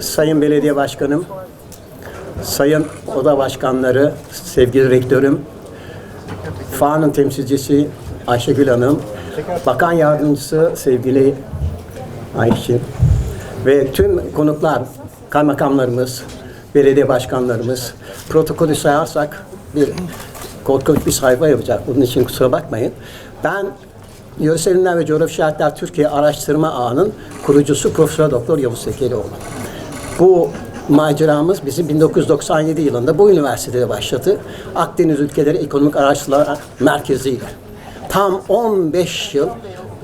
Sayın Belediye Başkanım, Sayın Oda Başkanları, sevgili rektörüm, FAA'nın temsilcisi Ayşegül Hanım, Bakan Yardımcısı sevgili Ayşin ve tüm konuklar, kaymakamlarımız, belediye başkanlarımız, protokolü sayarsak bir korkunç bir sayfa yapacak. Bunun için kusura bakmayın. Ben Yöresel ve Coğrafi Şartlar Türkiye Araştırma Ağı'nın kurucusu Profesör Doktor Yavuz Sekelioğlu. Bu maceramız bizim 1997 yılında bu üniversitede başladı. Akdeniz Ülkeleri Ekonomik Araştırmalar Merkezi ile. Tam 15 yıl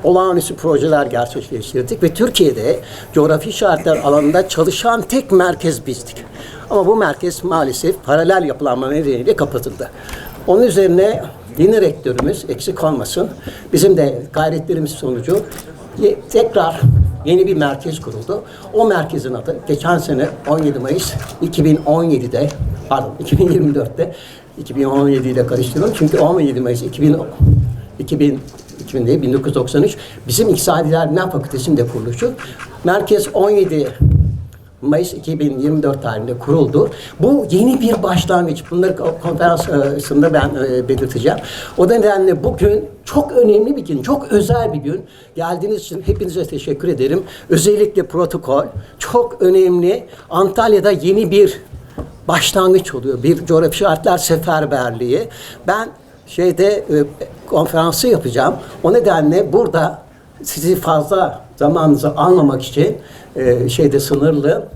olağanüstü projeler gerçekleştirdik ve Türkiye'de coğrafi şartlar alanında çalışan tek merkez bizdik. Ama bu merkez maalesef paralel yapılanma nedeniyle kapatıldı. Onun üzerine yeni rektörümüz eksik olmasın. Bizim de gayretlerimiz sonucu tekrar yeni bir merkez kuruldu. O merkezin adı geçen sene 17 Mayıs 2017'de pardon 2024'te 2017 ile karıştırıyorum çünkü 17 Mayıs 2000 2000 2000 değil, 1993 bizim İktisadiler Bilimler Fakültesi'nde kuruluşu. Merkez 17 Mayıs 2024 tarihinde kuruldu. Bu yeni bir başlangıç. Bunları ko- konferansında ben e, belirteceğim. O nedenle bugün çok önemli bir gün, çok özel bir gün. Geldiğiniz için hepinize teşekkür ederim. Özellikle protokol çok önemli. Antalya'da yeni bir başlangıç oluyor. Bir coğrafi şartlar seferberliği. Ben şeyde e, konferansı yapacağım. O nedenle burada sizi fazla zamanınızı almamak için e, şeyde sınırlı.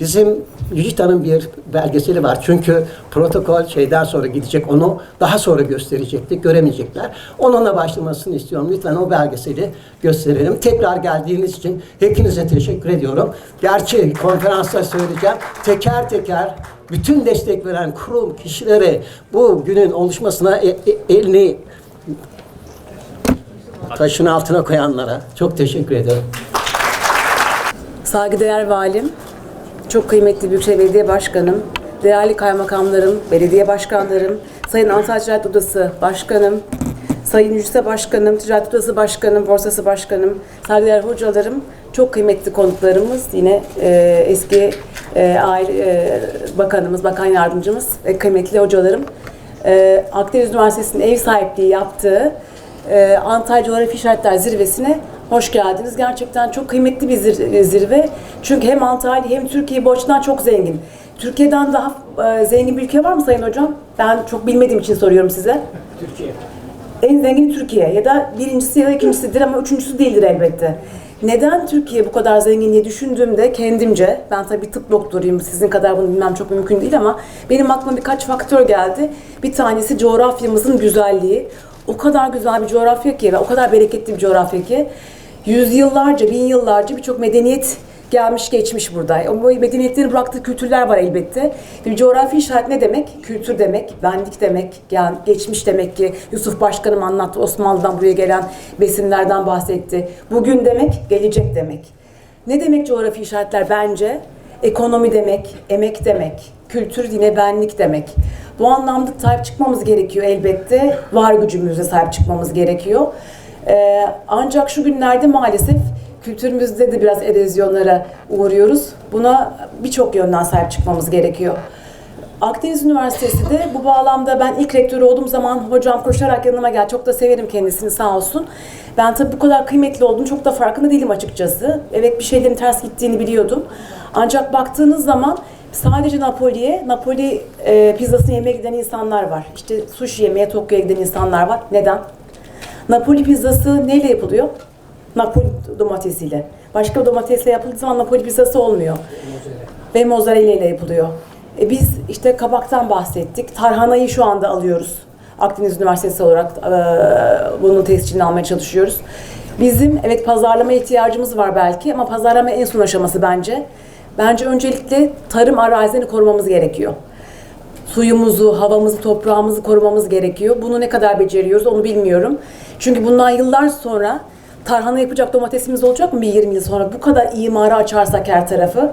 Bizim Yücita'nın bir belgeseli var. Çünkü protokol şeyden sonra gidecek onu daha sonra gösterecektik. Göremeyecekler. Onunla başlamasını istiyorum. Lütfen o belgeseli gösterelim. Tekrar geldiğiniz için hepinize teşekkür ediyorum. Gerçi konferansta söyleyeceğim. Teker teker bütün destek veren kurum kişilere bu günün oluşmasına e- e- elini taşın altına koyanlara çok teşekkür ederim. Saygıdeğer valim, çok kıymetli Büyükşehir Belediye Başkanım, değerli kaymakamlarım, belediye başkanlarım, Sayın Antalya Ticaret Odası Başkanım, Sayın Yüce Başkanım, Ticaret Odası Başkanım, Borsası Başkanım, saygıdeğer hocalarım, çok kıymetli konuklarımız, yine e, eski e, aile e, bakanımız, bakan yardımcımız ve kıymetli hocalarım. E, Akdeniz Üniversitesi'nin ev sahipliği yaptığı e, Antalya Coğrafi İşaretler Zirvesi'ne hoş geldiniz. Gerçekten çok kıymetli bir zir- zirve. Çünkü hem Antalya hem Türkiye bu açıdan çok zengin. Türkiye'den daha e, zengin bir ülke var mı Sayın Hocam? Ben çok bilmediğim için soruyorum size. Türkiye. En zengin Türkiye ya da birincisi ya da ikincisidir ama üçüncüsü değildir elbette. Neden Türkiye bu kadar zengin diye düşündüğümde kendimce, ben tabii tıp doktoruyum, sizin kadar bunu bilmem çok mümkün değil ama benim aklıma birkaç faktör geldi. Bir tanesi coğrafyamızın güzelliği. O kadar güzel bir coğrafya ki ve o kadar bereketli bir coğrafya ki yüzyıllarca, bin yıllarca birçok medeniyet gelmiş geçmiş burada. O medeniyetlerin bıraktığı kültürler var elbette. Bir coğrafi işaret ne demek? Kültür demek, benlik demek, yani geçmiş demek ki Yusuf Başkanım anlattı Osmanlı'dan buraya gelen besinlerden bahsetti. Bugün demek, gelecek demek. Ne demek coğrafi işaretler bence? Ekonomi demek, emek demek, kültür yine benlik demek. Bu anlamda sahip çıkmamız gerekiyor elbette. Var gücümüze sahip çıkmamız gerekiyor. Ee, ancak şu günlerde maalesef kültürümüzde de biraz erozyonlara uğruyoruz. Buna birçok yönden sahip çıkmamız gerekiyor. Akdeniz Üniversitesi de bu bağlamda ben ilk rektör olduğum zaman hocam koşarak yanıma gel. Çok da severim kendisini sağ olsun. Ben tabii bu kadar kıymetli olduğunu çok da farkında değilim açıkçası. Evet bir şeylerin ters gittiğini biliyordum. Ancak baktığınız zaman sadece Napoli'ye, Napoli e, pizzasını yemeye giden insanlar var. İşte sushi yemeye Tokyo'ya giden insanlar var. Neden? Napoli pizzası neyle yapılıyor? Napoli domatesiyle. Başka domatesle yapıldığı zaman Napoli pizzası olmuyor. Ve mozzarella ile yapılıyor. E biz işte kabaktan bahsettik. Tarhanayı şu anda alıyoruz. Akdeniz Üniversitesi olarak e, bunun tescilini almaya çalışıyoruz. Bizim evet pazarlama ihtiyacımız var belki ama pazarlama en son aşaması bence. Bence öncelikle tarım arazilerini korumamız gerekiyor suyumuzu, havamızı, toprağımızı korumamız gerekiyor. Bunu ne kadar beceriyoruz onu bilmiyorum. Çünkü bundan yıllar sonra tarhana yapacak domatesimiz olacak mı bir 20 yıl sonra? Bu kadar imara açarsak her tarafı.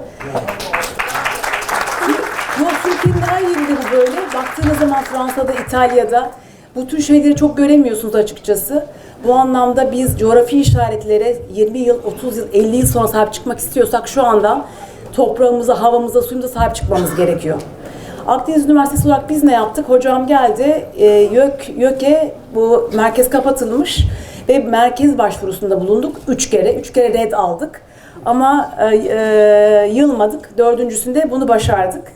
Yok Türkiye'nin her yerinde bu böyle. Baktığınız zaman Fransa'da, İtalya'da bu tür şeyleri çok göremiyorsunuz açıkçası. Bu anlamda biz coğrafi işaretlere 20 yıl, 30 yıl, 50 yıl sonra sahip çıkmak istiyorsak şu anda toprağımıza, havamıza, suyumuza sahip çıkmamız gerekiyor. Akdeniz Üniversitesi olarak biz ne yaptık? Hocam geldi, e, YÖK, YÖK'e bu merkez kapatılmış ve merkez başvurusunda bulunduk. Üç kere, üç kere red aldık. Ama e, e, yılmadık. Dördüncüsünde bunu başardık.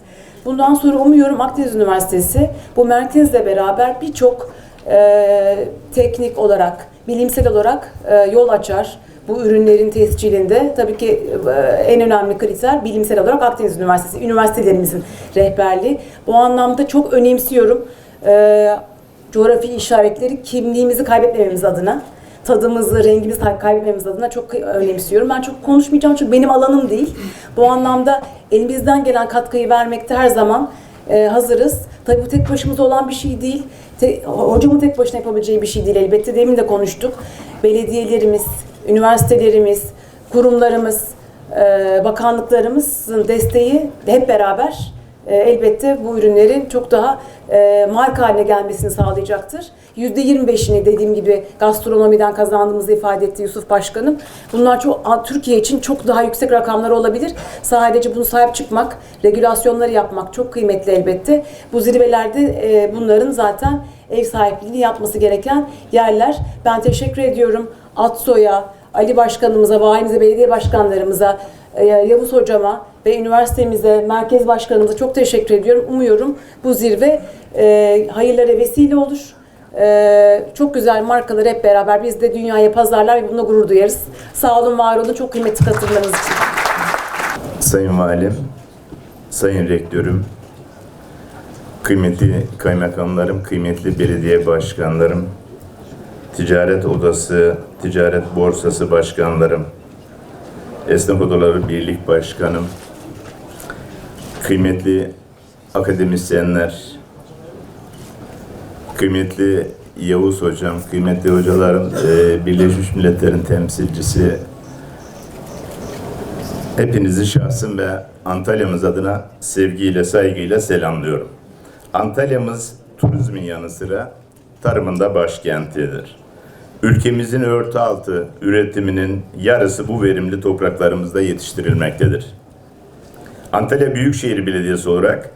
Bundan sonra umuyorum Akdeniz Üniversitesi bu merkezle beraber birçok e, teknik olarak, bilimsel olarak e, yol açar. Bu ürünlerin tescilinde tabii ki e, en önemli kriter bilimsel olarak Akdeniz Üniversitesi, üniversitelerimizin rehberliği. Bu anlamda çok önemsiyorum. E, coğrafi işaretleri kimliğimizi kaybetmememiz adına tadımızı, rengimizi kaybetmemiz adına çok önemsiyorum. Ben çok konuşmayacağım çünkü benim alanım değil. Bu anlamda elimizden gelen katkıyı vermekte her zaman e, hazırız. Tabii bu tek başımıza olan bir şey değil. Te, hocamın tek başına yapabileceği bir şey değil elbette. Demin de konuştuk. Belediyelerimiz, üniversitelerimiz, kurumlarımız, e, bakanlıklarımızın desteği hep beraber e, elbette bu ürünlerin çok daha e, marka haline gelmesini sağlayacaktır. %25'ini dediğim gibi gastronomiden kazandığımızı ifade etti Yusuf Başkanım. Bunlar çok Türkiye için çok daha yüksek rakamlar olabilir. Sadece bunu sahip çıkmak, regülasyonları yapmak çok kıymetli elbette. Bu zirvelerde bunların zaten ev sahipliğini yapması gereken yerler. Ben teşekkür ediyorum Atso'ya, Ali Başkanımıza, valimize, belediye başkanlarımıza, e, Yavuz Hocama ve üniversitemize, merkez başkanımıza çok teşekkür ediyorum. Umuyorum bu zirve e, hayırlara vesile olur. E, çok güzel markaları hep beraber biz de dünyaya pazarlar ve bununla gurur duyarız. Sağ olun, var olun. Çok kıymetli katılımlarınız için. Sayın Valim, Sayın Rektörüm, kıymetli kaymakamlarım, kıymetli belediye başkanlarım, ticaret odası, ticaret borsası başkanlarım, esnaf odaları birlik başkanım, kıymetli akademisyenler, kıymetli Yavuz hocam, kıymetli hocalarım, eee, Birleşmiş Milletler'in temsilcisi, Hepinizi şahsım ve Antalya'mız adına sevgiyle, saygıyla selamlıyorum. Antalya'mız turizmin yanı sıra tarımın da başkentidir. Ülkemizin örtü altı üretiminin yarısı bu verimli topraklarımızda yetiştirilmektedir. Antalya Büyükşehir Belediyesi olarak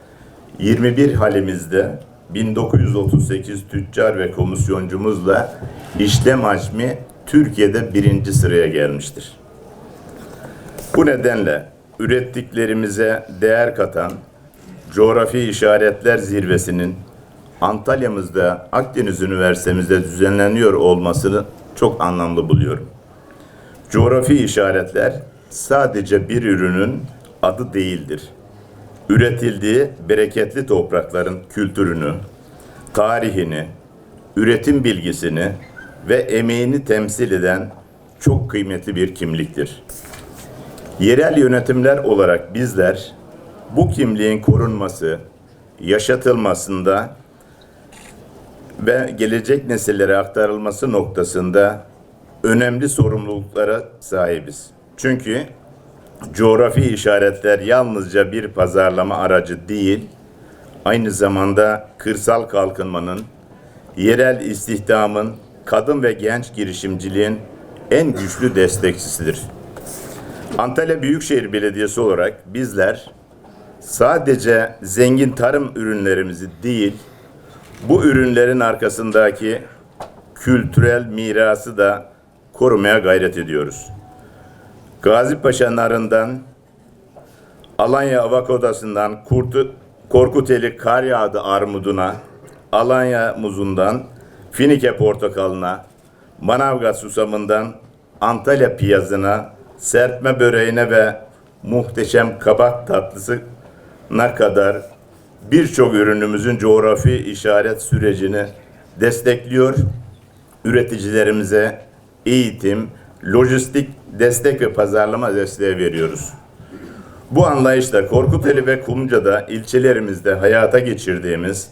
21 halimizde 1938 tüccar ve komisyoncumuzla işlem hacmi Türkiye'de birinci sıraya gelmiştir. Bu nedenle ürettiklerimize değer katan Coğrafi İşaretler Zirvesi'nin Antalya'mızda Akdeniz Üniversitemizde düzenleniyor olmasını çok anlamlı buluyorum. Coğrafi işaretler sadece bir ürünün adı değildir. Üretildiği bereketli toprakların kültürünü, tarihini, üretim bilgisini ve emeğini temsil eden çok kıymetli bir kimliktir. Yerel yönetimler olarak bizler bu kimliğin korunması, yaşatılmasında ve gelecek nesillere aktarılması noktasında önemli sorumluluklara sahibiz. Çünkü coğrafi işaretler yalnızca bir pazarlama aracı değil, aynı zamanda kırsal kalkınmanın, yerel istihdamın, kadın ve genç girişimciliğin en güçlü destekçisidir. Antalya Büyükşehir Belediyesi olarak bizler sadece zengin tarım ürünlerimizi değil, bu ürünlerin arkasındaki kültürel mirası da korumaya gayret ediyoruz. Gazi Paşa narından, Alanya avokodasından, Kurtu, Korkuteli kar yağdı armuduna, Alanya muzundan, Finike portakalına, Manavgat susamından, Antalya piyazına, serpme böreğine ve muhteşem kabak tatlısına kadar birçok ürünümüzün coğrafi işaret sürecini destekliyor. Üreticilerimize eğitim, lojistik destek ve pazarlama desteği veriyoruz. Bu anlayışla Korkuteli ve Kumca'da ilçelerimizde hayata geçirdiğimiz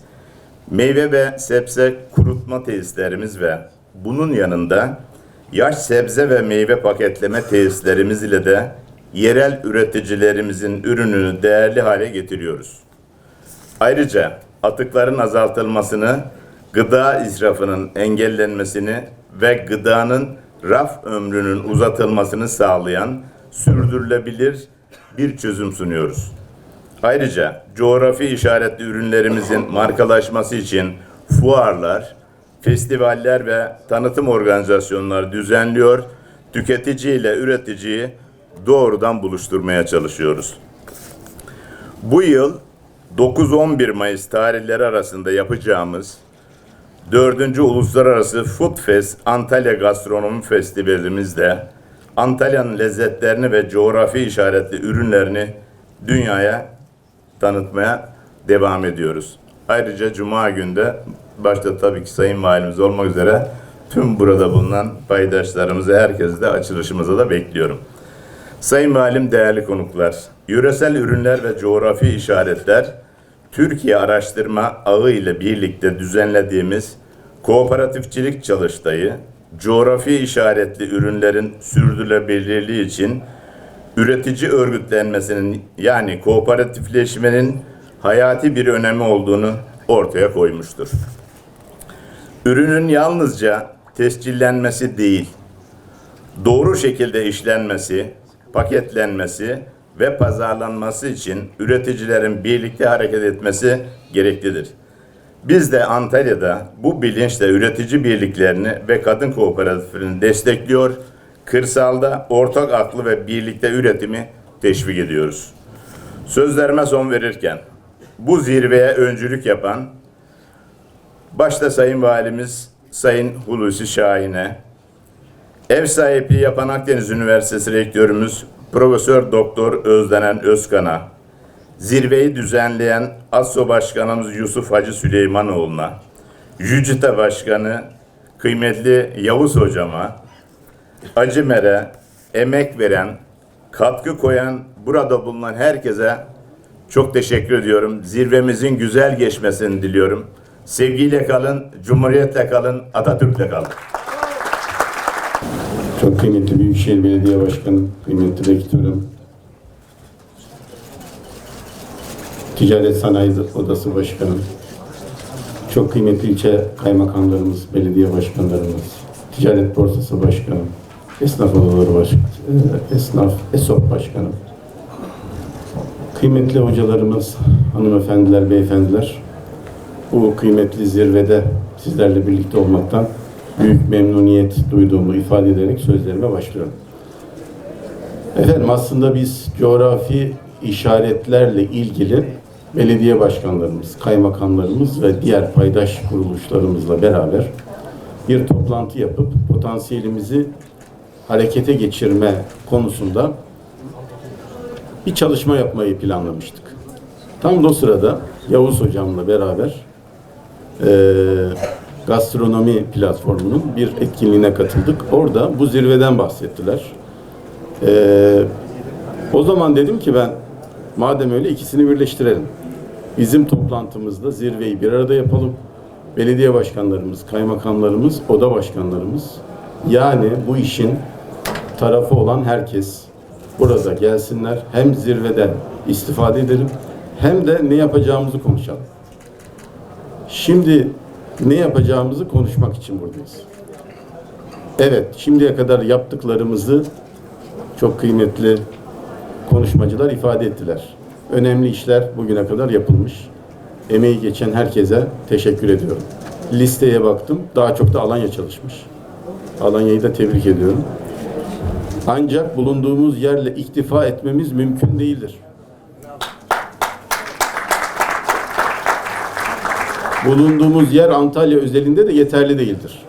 meyve ve sebze kurutma tesislerimiz ve bunun yanında yaş sebze ve meyve paketleme tesislerimiz ile de yerel üreticilerimizin ürününü değerli hale getiriyoruz. Ayrıca atıkların azaltılmasını, gıda israfının engellenmesini ve gıdanın raf ömrünün uzatılmasını sağlayan sürdürülebilir bir çözüm sunuyoruz. Ayrıca coğrafi işaretli ürünlerimizin markalaşması için fuarlar, festivaller ve tanıtım organizasyonları düzenliyor, tüketici ile üreticiyi doğrudan buluşturmaya çalışıyoruz. Bu yıl 9-11 Mayıs tarihleri arasında yapacağımız 4. Uluslararası Food Fest Antalya Gastronomi Festivalimizde Antalya'nın lezzetlerini ve coğrafi işaretli ürünlerini dünyaya tanıtmaya devam ediyoruz. Ayrıca Cuma günde başta tabii ki Sayın Valimiz olmak üzere tüm burada bulunan paydaşlarımızı, herkesi de açılışımıza da bekliyorum. Sayın Valim, değerli konuklar, yöresel ürünler ve coğrafi işaretler, Türkiye Araştırma Ağı ile birlikte düzenlediğimiz kooperatifçilik çalıştayı, coğrafi işaretli ürünlerin sürdürülebilirliği için üretici örgütlenmesinin yani kooperatifleşmenin hayati bir önemi olduğunu ortaya koymuştur. Ürünün yalnızca tescillenmesi değil, doğru şekilde işlenmesi, paketlenmesi ve pazarlanması için üreticilerin birlikte hareket etmesi gereklidir. Biz de Antalya'da bu bilinçle üretici birliklerini ve kadın kooperatiflerini destekliyor, kırsalda ortak aklı ve birlikte üretimi teşvik ediyoruz. Sözlerime son verirken bu zirveye öncülük yapan başta Sayın Valimiz Sayın Hulusi Şahin'e, Ev sahipliği yapan Akdeniz Üniversitesi Rektörümüz Profesör Doktor Özdenen Özkan'a, zirveyi düzenleyen ASSO Başkanımız Yusuf Hacı Süleymanoğlu'na, Yücite Başkanı kıymetli Yavuz Hocama, Acımer'e emek veren, katkı koyan, burada bulunan herkese çok teşekkür ediyorum. Zirvemizin güzel geçmesini diliyorum. Sevgiyle kalın, Cumhuriyetle kalın, Atatürk'le kalın. Çok kıymetli Büyükşehir Belediye Başkanı, kıymetli rektörüm, Ticaret Sanayi Odası Başkanım, çok kıymetli ilçe kaymakamlarımız, belediye başkanlarımız, Ticaret Borsası Başkanım, Esnaf Odaları Başkanı, Esnaf ESOP Başkanım, kıymetli hocalarımız, hanımefendiler, beyefendiler, bu kıymetli zirvede sizlerle birlikte olmaktan büyük memnuniyet duyduğumu ifade ederek sözlerime başlıyorum. Efendim aslında biz coğrafi işaretlerle ilgili belediye başkanlarımız, kaymakamlarımız ve diğer paydaş kuruluşlarımızla beraber bir toplantı yapıp potansiyelimizi harekete geçirme konusunda bir çalışma yapmayı planlamıştık. Tam da o sırada Yavuz hocamla beraber eee gastronomi platformunun bir etkinliğine katıldık. Orada bu zirveden bahsettiler. Eee, o zaman dedim ki ben madem öyle ikisini birleştirelim. Bizim toplantımızda zirveyi bir arada yapalım. Belediye başkanlarımız, kaymakamlarımız, oda başkanlarımız yani bu işin tarafı olan herkes burada gelsinler. Hem zirveden istifade edelim hem de ne yapacağımızı konuşalım. Şimdi ne yapacağımızı konuşmak için buradayız. Evet, şimdiye kadar yaptıklarımızı çok kıymetli konuşmacılar ifade ettiler. Önemli işler bugüne kadar yapılmış. Emeği geçen herkese teşekkür ediyorum. Listeye baktım, daha çok da Alanya çalışmış. Alanya'yı da tebrik ediyorum. Ancak bulunduğumuz yerle iktifa etmemiz mümkün değildir. Bulunduğumuz yer Antalya özelinde de yeterli değildir.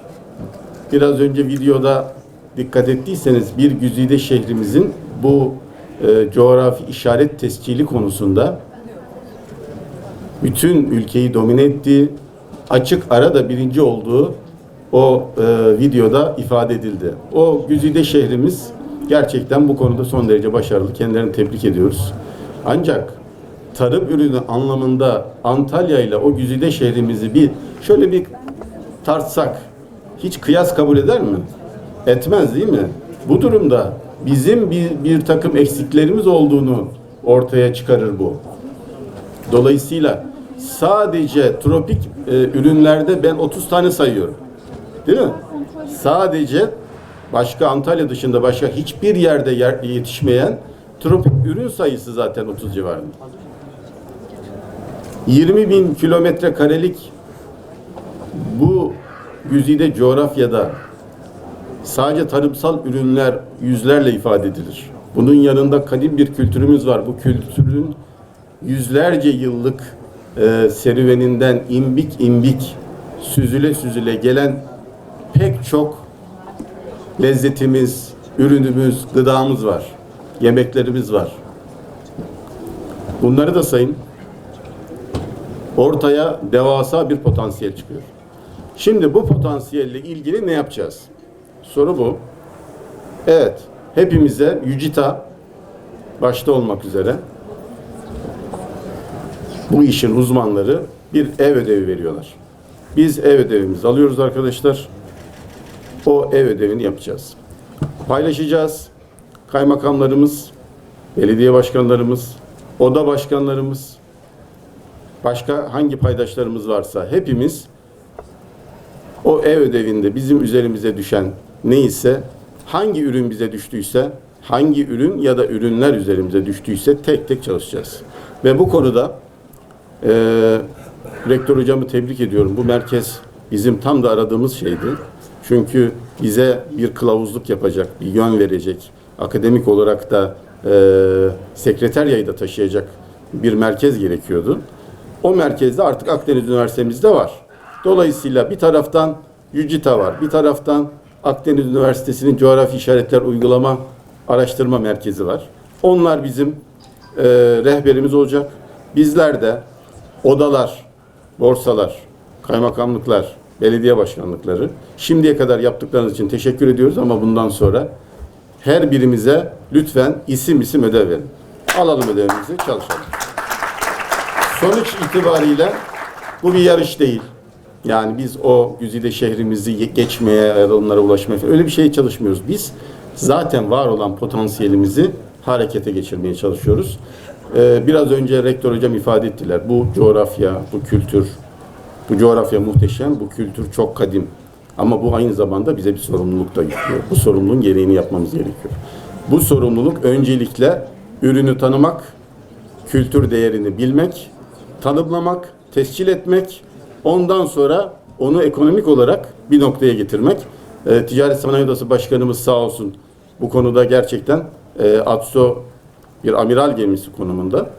Biraz önce videoda dikkat ettiyseniz bir güzide şehrimizin bu e, coğrafi işaret tescili konusunda bütün ülkeyi domine ettiği, açık ara da birinci olduğu o e, videoda ifade edildi. O güzide şehrimiz gerçekten bu konuda son derece başarılı. Kendilerini tebrik ediyoruz. Ancak tarım ürünü anlamında Antalya ile o güzide şehrimizi bir şöyle bir tartsak hiç kıyas kabul eder mi? Etmez değil mi? Bu durumda bizim bir, bir takım eksiklerimiz olduğunu ortaya çıkarır bu. Dolayısıyla sadece tropik e, ürünlerde ben 30 tane sayıyorum. Değil mi? Sadece başka Antalya dışında başka hiçbir yerde yer, yetişmeyen tropik ürün sayısı zaten 30 civarında. 20 bin kilometre karelik bu güzide coğrafyada sadece tarımsal ürünler yüzlerle ifade edilir. Bunun yanında kadim bir kültürümüz var. Bu kültürün yüzlerce yıllık e, serüveninden imbik imbik süzüle süzüle gelen pek çok lezzetimiz, ürünümüz, gıdamız var. Yemeklerimiz var. Bunları da sayın. Ortaya devasa bir potansiyel çıkıyor. Şimdi bu potansiyelle ilgili ne yapacağız? Soru bu. Evet, hepimize Yücita başta olmak üzere bu işin uzmanları bir ev ödevi veriyorlar. Biz ev ödevimizi alıyoruz arkadaşlar. O ev ödevini yapacağız. Paylaşacağız. Kaymakamlarımız, belediye başkanlarımız, oda başkanlarımız, başka hangi paydaşlarımız varsa hepimiz o ev ödevinde bizim üzerimize düşen neyse, hangi ürün bize düştüyse, hangi ürün ya da ürünler üzerimize düştüyse tek tek çalışacağız. Ve bu konuda eee rektör hocamı tebrik ediyorum. Bu merkez bizim tam da aradığımız şeydi. Çünkü bize bir kılavuzluk yapacak, bir yön verecek, akademik olarak da eee sekreteryayı da taşıyacak bir merkez gerekiyordu. O merkezde artık Akdeniz Üniversitemizde var. Dolayısıyla bir taraftan Yücita var, bir taraftan Akdeniz Üniversitesi'nin coğrafi işaretler uygulama araştırma merkezi var. Onlar bizim eee, rehberimiz olacak. Bizler de odalar, borsalar, kaymakamlıklar, belediye başkanlıkları şimdiye kadar yaptıklarınız için teşekkür ediyoruz ama bundan sonra her birimize lütfen isim isim ödev verin. Alalım ödevimizi, çalışalım. Sonuç itibariyle bu bir yarış değil. Yani biz o güzide şehrimizi ye- geçmeye ya da onlara ulaşmaya falan öyle bir şey çalışmıyoruz. Biz zaten var olan potansiyelimizi harekete geçirmeye çalışıyoruz. Ee, biraz önce rektör hocam ifade ettiler. Bu coğrafya, bu kültür, bu coğrafya muhteşem, bu kültür çok kadim. Ama bu aynı zamanda bize bir sorumluluk da yüklüyor. Bu sorumluluğun gereğini yapmamız gerekiyor. Bu sorumluluk öncelikle ürünü tanımak, kültür değerini bilmek, tanımlamak, tescil etmek, ondan sonra onu ekonomik olarak bir noktaya getirmek. Ee, Ticaret Sanayi Odası Başkanımız sağ olsun bu konuda gerçekten e, ATSO bir amiral gemisi konumunda.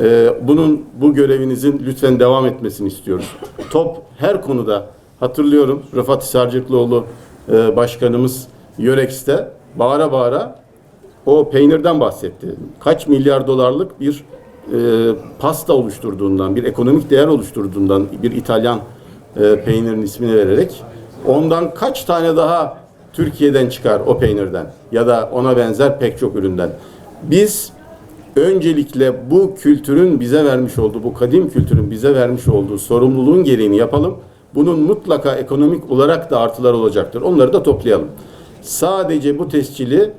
Ee, bunun bu görevinizin lütfen devam etmesini istiyoruz. Top her konuda hatırlıyorum Rıfat Sarcıklıoğlu e, başkanımız Yörex'te bağıra bağıra o peynirden bahsetti. Kaç milyar dolarlık bir e, pasta oluşturduğundan, bir ekonomik değer oluşturduğundan bir İtalyan e, peynirin ismini vererek ondan kaç tane daha Türkiye'den çıkar o peynirden ya da ona benzer pek çok üründen. Biz öncelikle bu kültürün bize vermiş olduğu, bu kadim kültürün bize vermiş olduğu sorumluluğun gereğini yapalım. Bunun mutlaka ekonomik olarak da artılar olacaktır. Onları da toplayalım. Sadece bu tescili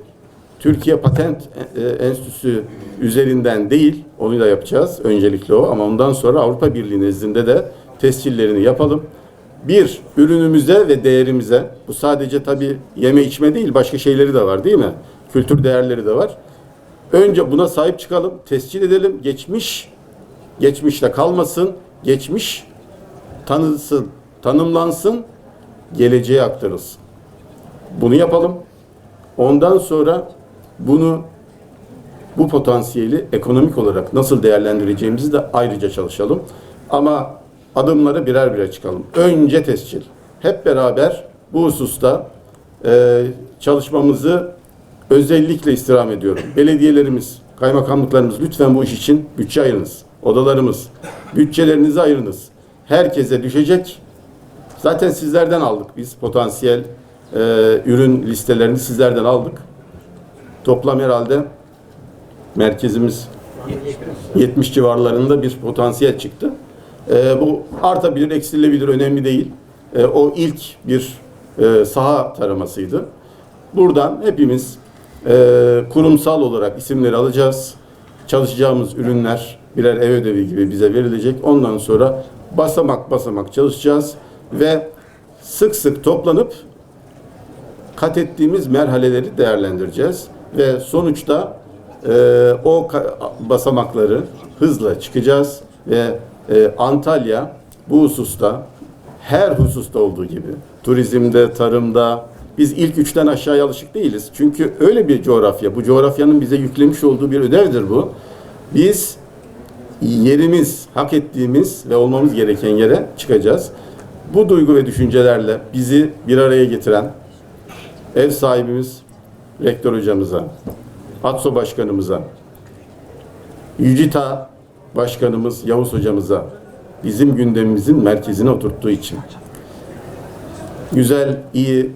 Türkiye Patent e, Enstitüsü üzerinden değil, onu da yapacağız öncelikle o ama ondan sonra Avrupa Birliği nezdinde de tescillerini yapalım. Bir, ürünümüze ve değerimize, bu sadece tabii yeme içme değil, başka şeyleri de var değil mi? Kültür değerleri de var. Önce buna sahip çıkalım, tescil edelim. Geçmiş, geçmişte kalmasın, geçmiş tanınsın, tanımlansın, geleceğe aktarılsın. Bunu yapalım. Ondan sonra bunu bu potansiyeli ekonomik olarak nasıl değerlendireceğimizi de ayrıca çalışalım. Ama adımları birer birer çıkalım. Önce tescil. Hep beraber bu hususta e, çalışmamızı özellikle istirham ediyorum. Belediyelerimiz, kaymakamlıklarımız lütfen bu iş için bütçe ayırınız. Odalarımız, bütçelerinizi ayırınız. Herkese düşecek. Zaten sizlerden aldık biz potansiyel e, ürün listelerini sizlerden aldık. Toplam herhalde merkezimiz 70 civarlarında bir potansiyel çıktı. E, bu artabilir, eksilebilir, önemli değil. E, o ilk bir e, saha taramasıydı. Buradan hepimiz e, kurumsal olarak isimleri alacağız. Çalışacağımız ürünler, birer ev ödevi gibi bize verilecek. Ondan sonra basamak basamak çalışacağız ve sık sık toplanıp kat ettiğimiz merhaleleri değerlendireceğiz ve sonuçta e, o basamakları hızla çıkacağız ve e, Antalya bu hususta her hususta olduğu gibi turizmde, tarımda biz ilk üçten aşağıya alışık değiliz. Çünkü öyle bir coğrafya, bu coğrafyanın bize yüklemiş olduğu bir ödevdir bu. Biz yerimiz, hak ettiğimiz ve olmamız gereken yere çıkacağız. Bu duygu ve düşüncelerle bizi bir araya getiren ev sahibimiz rektör hocamıza, ATSO başkanımıza, Yücita başkanımız Yavuz hocamıza bizim gündemimizin merkezine oturttuğu için güzel, iyi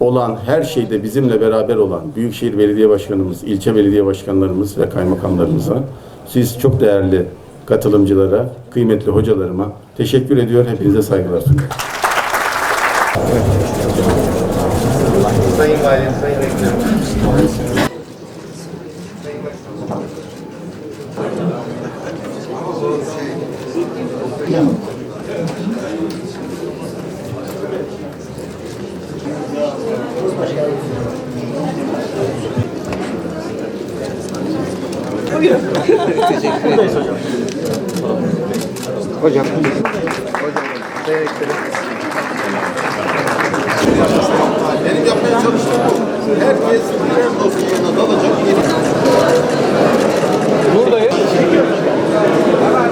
olan her şeyde bizimle beraber olan Büyükşehir Belediye Başkanımız, ilçe belediye başkanlarımız ve kaymakamlarımıza, siz çok değerli katılımcılara, kıymetli hocalarıma teşekkür ediyor. Hepinize saygılar sunuyorum. Sayın Valim, Sayın Rektörüm benim yapmaya çalıştığım. Herkes birer dosyayla dalacak. Buradayım. Hemen